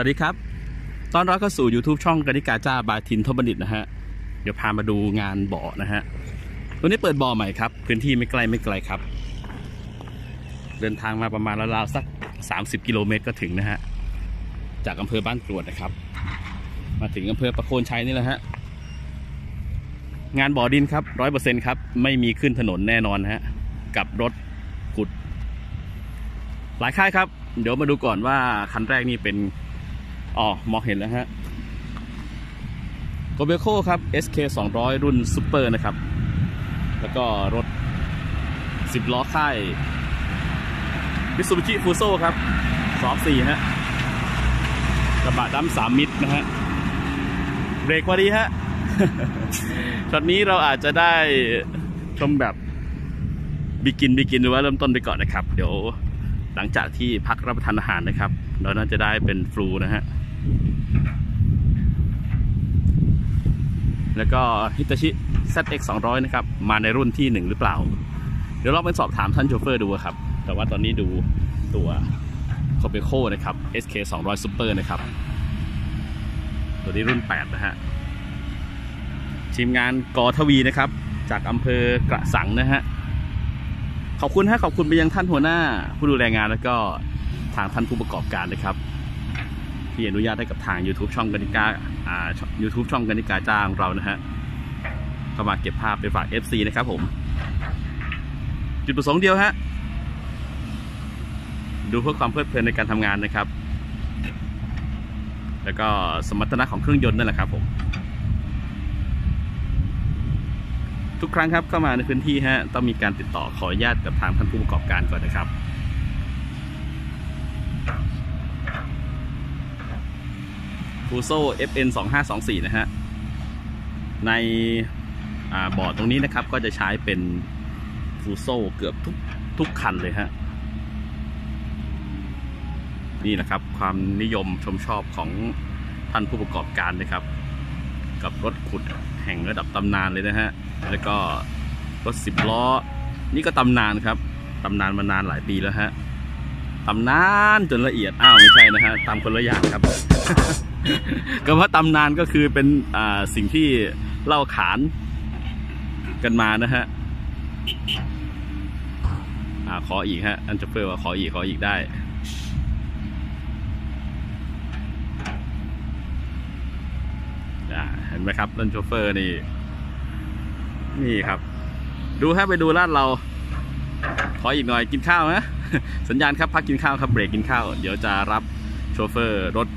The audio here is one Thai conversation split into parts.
วัสดีครับ ตอนรับเข้าสู่ YouTube ช่องกนิกาจ้าบายทินทบัณฑิตนะฮะ เดี๋ยวพามาดูงานบ่อนะฮะ ตัวนี้เปิดบ่อใหม่ครับ พื้นที่ไม่ไกลไม่ไกลครับ เดินทางมาประมาณราวๆสัก 30 กิโลเมตรก็ถึงนะฮะ จากอำเภอบ้านกรวดนะครับ มาถึงอำเภอประโคนชัยนี่แหละฮะ งานบ่อดินครับร้อยเปอร์เซ็นครับ ไม่มีขึ้นถนนแน่นอนฮะ กับรถขุด หลายค่ายครับ เดี๋ยวมาดูก่อนว่าคันแรกนี่เป็น อ๋อ มองเห็นแล้วฮะโกเบโคครับ SK 200 รุ่นซูเปอร์นะครับ แล้วก็รถ 10 ล้อค่ายมิซูบิชิฟูโซครับสองสี่ฮะกระบะดำสามมิตรนะฮะเบรกพอดีฮะช็อตนี้เราอาจจะได้ชมแบบบิกินบิกินหรือว่าเริ่มต้นไปก่อนนะครับ เดี๋ยว หลังจากที่พักรับประทานอาหารนะครับ เราน่าจะได้เป็นฟลูนะฮะ แล้วก็ฮิตาชิ ZX 200 นะครับ มาในรุ่นที่หนึ่งหรือเปล่า เดี๋ยวเราไปสอบถามท่านโชเฟอร์ดูครับ แต่ว่าตอนนี้ดูตัวคอเบโคนะครับ SK 200 Super นะครับ ตัวนี้รุ่น 8 นะฮะ ทีมงานกอทวีนะครับ จากอำเภอกระสังนะฮะ ขอบคุณฮะขอบคุณไปยังท่านหัวหน้า ผู้ดูแลงานแล้วก็ทางท่านผู้ประกอบการนะครับ ที่อนุญาตให้กับทาง YouTube ช่องกนิกาอ่า YouTube ช่องกนิกาจ้างเรานะฮะเข้ามาเก็บภาพไปฝาก FC นะครับผม จุดประสงค์เดียวฮะดูเพื่อความเพลิดเพลินในการทำงานนะครับ แล้วก็สมรรถนะของเครื่องยนต์นั่นแหละครับผม ทุกครั้งครับเข้ามาในพื้นที่ฮะต้องมีการติดต่อขออนุญาตกับทางท่านผู้ประกอบการก่อนนะครับฟูโซ FN 2524นะฮะในอบอร์ดตรงนี้นะครับก็จะใช้เป็นฟูโซเกือบทุกทุกคันเลยฮะนี่นะครับ ความนิยมชมชอบของท่านผู้ประกอบการนะครับ กับรถขุด แห่งระดับตำนานเลยนะฮะ แล้วก็รถสิบล้อ นี่ก็ตำนานครับ ตำนานมานานหลายปีแล้วฮะ ตำนานจนละเอียด อ้าวไม่ใช่นะฮะ ตามคนละอย่างครับ ก็ว่าตำนานก็คือเป็นอ่าสิ่งที่เล่าขานกันมานะฮะขออีกฮะ อันจะเพื่อว่าขออีกขออีกได้ อ่า เห็นไหมครับรถโชเฟอร์นี่ นี่ครับ ดูฮะไปดูลาดเรา ขออีกหน่อยกินข้าวนะ สัญญาณครับพักกินข้าวครับเบรกกินข้าว เดี๋ยวจะรับโชเฟอร์รถ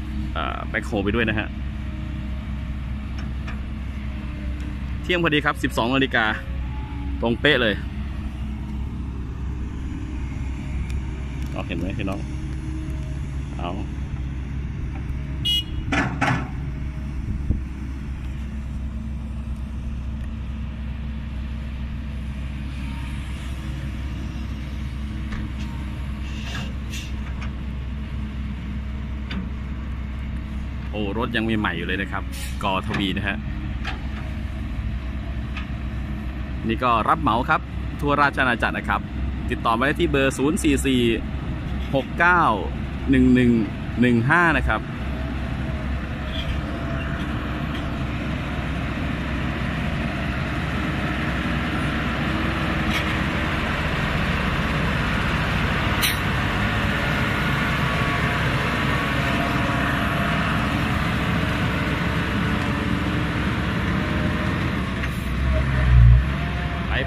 แบ็คโฮไปด้วยนะฮะ เที่ยงพอดีครับ 12นาฬิกาตรงเป๊ะเลยเอาเห็นไหมพี่น้องเอา รถยังมีใหม่อยู่เลยนะครับ กอทวีนะฮะนี่ก็รับเหมาครับ ทั่วราชอาณาจักรนะครับ ติดต่อมาได้ที่เบอร์ 0 4 4 6 9 1 1 1 5 นะครับ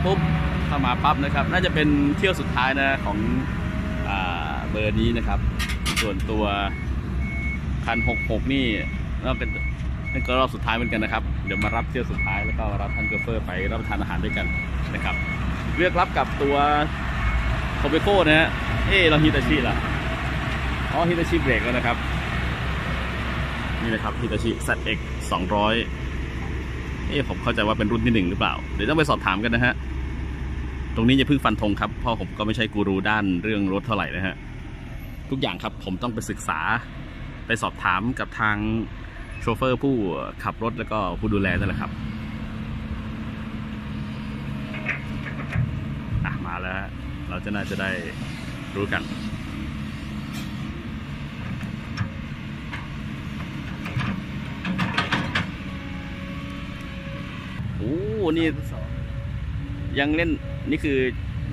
ปุ๊บเข้ามาปั๊บนะครับ น่าจะเป็นเที่ยวสุดท้ายนะของอเบอร์นี้นะครับ ส่วนตัวคัน 66 นี่ก็เป็นนั่นก็รอบสุดท้ายเหมือนกันนะครับ เดี๋ยวมารับเที่ยวสุดท้ายแล้วก็รับท่านโชเฟอร์ไปรับประทานอาหารด้วยกันนะครับ เลือกรับกับตัวโคเบโคนะฮะ เอ๊เราฮิตาชิล่ะ อ๋อฮิตาชิเบรกแล้วนะครับ นี่นะครับฮิตาชิ ZX 200 เอ๊ะผมเข้าใจว่าเป็นรุ่นที่หนึ่งหรือเปล่า เดี๋ยวต้องไปสอบถามกันนะฮะ ตรงนี้อย่าเพิ่งฟันธงครับเพราะผมก็ไม่ใช่กูรูด้านเรื่องรถเท่าไหร่นะฮะ ทุกอย่างครับผมต้องไปศึกษา ไปสอบถามกับทางโชเฟอร์ผู้ขับรถแล้วก็ผู้ดูแลนั่นแหละครับอะมาแล้วฮะเราจะน่าจะได้รู้กัน นี่รุ่นสองยังเล่นนี่คือ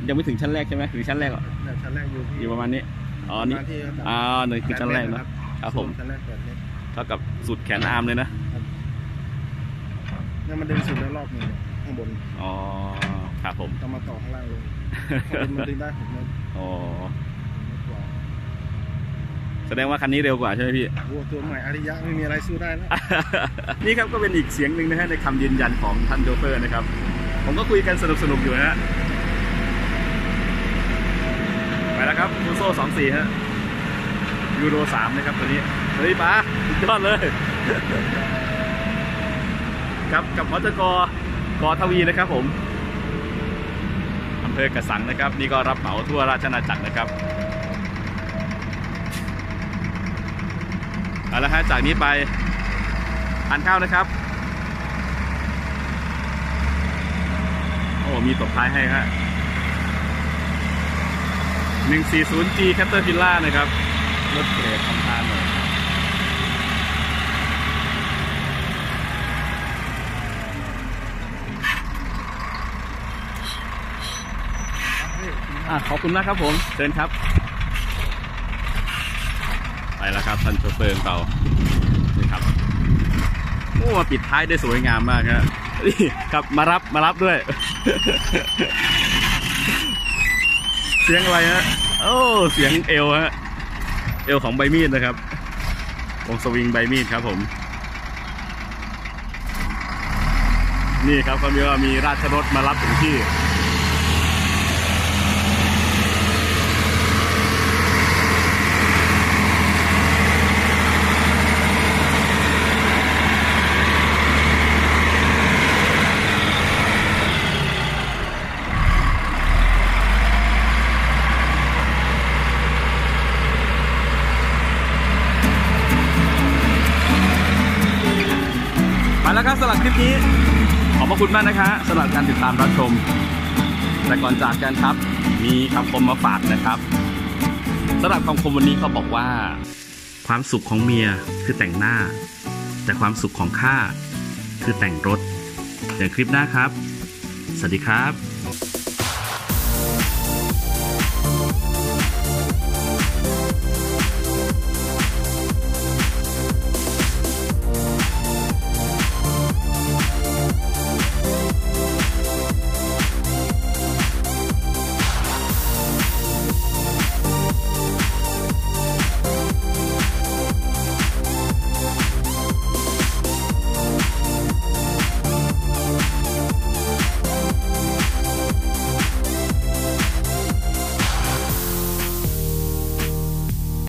ยังไม่ถึงชั้นแรกใช่ไหมหรือชั้นแรกเหรอเนี่ยชั้นแรกอยู่ที่อยู่ประมาณนี้อ๋อนี่ประมาณที่ระดับอ่านี่คือชั้นแรกเนอะปดเมตครับผมชั้นแรกแปดเมตรเท่ากับสุดแขนอาร์มเลยนะเนี่ยมันดึงสุดแล้วรอบหนึงข้างบนอ๋อครับผมต้องมาต่อข้างล่างลงข้างบนมันดึงได้หกเมตรอ๋อเมตรกว่า แสดงว่าคันนี้เร็วกว่าใช่ไหมพี่โอ้ตัวใหม่อาริยะไม่มีอะไรสู้ได้แล้ว นี่ครับก็เป็นอีกเสียงหนึ่งนะฮะในคำยืนยันของท่านโชเฟอร์นะครับ ผมก็คุยกันสนุกสนุกๆอยู่นะฮะไปแล้วครับฟูโซ่สองสี่ฮะยูโรสามนะครับตัวนี้เฮ้ยป้าสุดยอดเลย ครับกับมอเตอร์กอกอทวีนะครับผมอำเภอกระสังนะครับ นี่ก็รับเหมาทั่วราชอาณาจักรนะครับ เอาละฮะจากนี้ไปทานข้าวนะครับ โอ้ มีตบท้ายให้ฮะ 140G Caterpillar นะครับ รถเกรดทำทานหน่อยอะขอบคุณมากครับผม เชิญครับ ไปแล้วครับท่านโชเฟอร์ของเรานี่ครับโอ้มาปิดท้ายได้สวยงามมากฮะนี่ครับมารับมารับด้วย เสียงอะไรฮะโอ้เสียงเอวฮะเอวของใบมีดนะครับวงสวิงใบมีดครับผม นี่ครับก็มีว่ามีราชรถมารับถึงที่ แล้วครับสำหรับคลิปนี้ ขอบพระคุณมากนะคะสำหรับการติดตามรับชม แต่ก่อนจากกันครับ มีคำคมมาฝากนะครับสำหรับคำคมวันนี้เขาบอกว่า ความสุขของเมียคือแต่งหน้า แต่ความสุขของข้าคือแต่งรถอย่คลิปหน้าครับ สวัสดีครับ